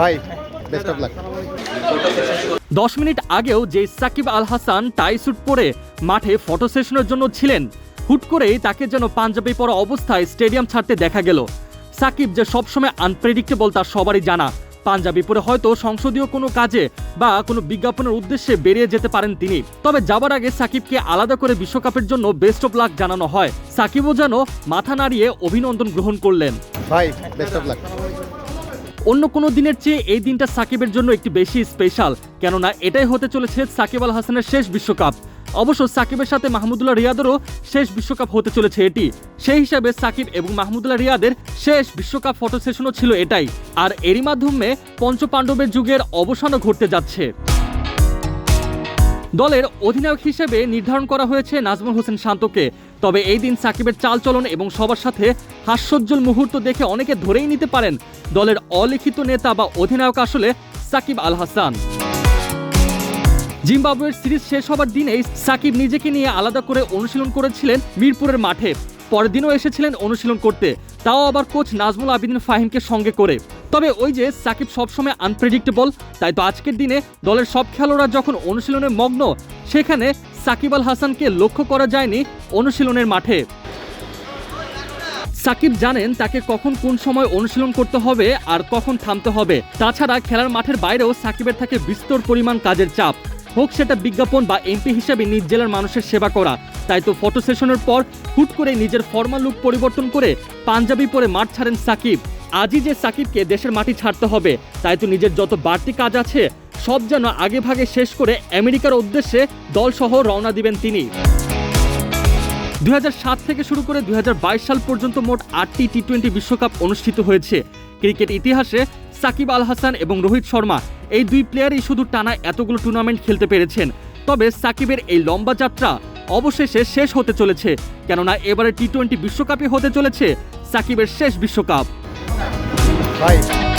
ভাই best of luck দশ minute আগেও যে সাকিব আল হাসান টাই স্যুট পরে মাঠে ফটো সেশনের জন্য ছিলেন হুট করেই তাকে যেন পাঞ্জাবি পরা অবস্থায় স্টেডিয়াম ছাড়তে দেখা গেল। সাকিব যে সবসময় আনপ্রেডিক্টেবল তার সবারই জানা। পাঞ্জাবি পরে হয়তো সংসদীয় কোনো কাজে বা কোনো বিজ্ঞাপনের উদ্দেশ্যে বেরিয়ে যেতে পারেন তিনি। তবে যাবার আগে সাকিবকে আলাদা করে বিশ্বকাপের জন্য বেস্ট অফ লাক জানানো হয়। সাকিবও যেন মাথা নাড়িয়ে অভিনন্দন গ্রহণ করলেন। ভাই বেস্ট অফ লাক অন্য কোনো দিনের চেয়ে এই দিনটা সাকিবের জন্য একটি বেশি স্পেশাল কেননা এটাই হতে চলেছে সাকিব আল হাসানের শেষ বিশ্বকাপ। অবশ্য সাকিবের সাথে মাহমুদুল্লাহ রিয়াদেরও শেষ বিশ্বকাপ হতে চলেছে এটি। সেই হিসাবে সাকিব এবং মাহমুদুল্লাহ রিয়াদের শেষ বিশ্বকাপ ফটো সেশনও ছিল এটাই। আর এরই মাধ্যমে পঞ্চপাণ্ডবের যুগের অবসানও ঘটতে যাচ্ছে। দলের অধিনায়ক হিসেবে নির্ধারণ করা হয়েছে নাজমুল হোসেন শান্তকে। তবে এই দিন সাকিবের চালচলন এবং সবার সাথে হাস্যোজ্জ্বল মুহূর্ত দেখে অনেকে ধরেই নিতে পারেন দলের অলিখিত নেতা বা অধিনায়ক আসলে সাকিব আল হাসান। জিম্বাবুয়ের সিরিজ শেষ হবার দিনেই সাকিব নিজেকে নিয়ে আলাদা করে অনুশীলন করেছিলেন মিরপুরের মাঠে। পরের দিনও এসেছিলেন অনুশীলন করতে। তাও আবার কোচ নাজমুল আবিদিন ফাহিমকে সঙ্গে করে। তবে ওই যে সাকিব সবসময় আনপ্রেডিক্টেবল তাই তো আজকের দিনে দলের সব খেলোয়াড়রা যখন অনুশীলনে মগ্ন, সেখানে সাকিব আল হাসানকে লক্ষ্য করা যায়নি অনুশীলনের মাঠে। সাকিব জানেন তাকে কখন কোন সময় অনুশীলন করতে হবে আর কখন থামতে হবে। তাছাড়া খেলার মাঠের বাইরেও সাকিবের থাকে বিস্তর পরিমাণ কাজের চাপ। হোক সেটা বিজ্ঞাপন বা এমপি হিসেবে নিজ জেলার মানুষের সেবা করা, তাই তো ফটো সেশনের পর হুট করে নিজের ফর্মাল লুক পরিবর্তন করে পাঞ্জাবি পরে মাঠ ছাড়েন সাকিব। আজই যে সাকিবকে দেশের মাটি ছাড়তে হবে, তাই তো নিজের যত বাড়তি কাজ আছে, সব যেন আগে ভাগে শেষ করে আমেরিকার উদ্দেশ্যে দলসহ রওনা দিবেন তিনি। দুই হাজার সাত থেকে শুরু করে দুই হাজার বাইশ সাল পর্যন্ত মোট আটটি টি টোয়েন্টি বিশ্বকাপ অনুষ্ঠিত হয়েছে। ক্রিকেট ইতিহাসে সাকিব আল হাসান এবং রোহিত শর্মা এই দুই প্লেয়ারই শুধু টানা এতগুলো টুর্নামেন্ট খেলতে পেরেছেন। তবে সাকিবের এই লম্বা যাত্রা অবশেষে শেষ হতে চলেছে। কেননা এবারে টি টোয়েন্টি বিশ্বকাপই হতে চলেছে সাকিবের শেষ বিশ্বকাপ। ভাই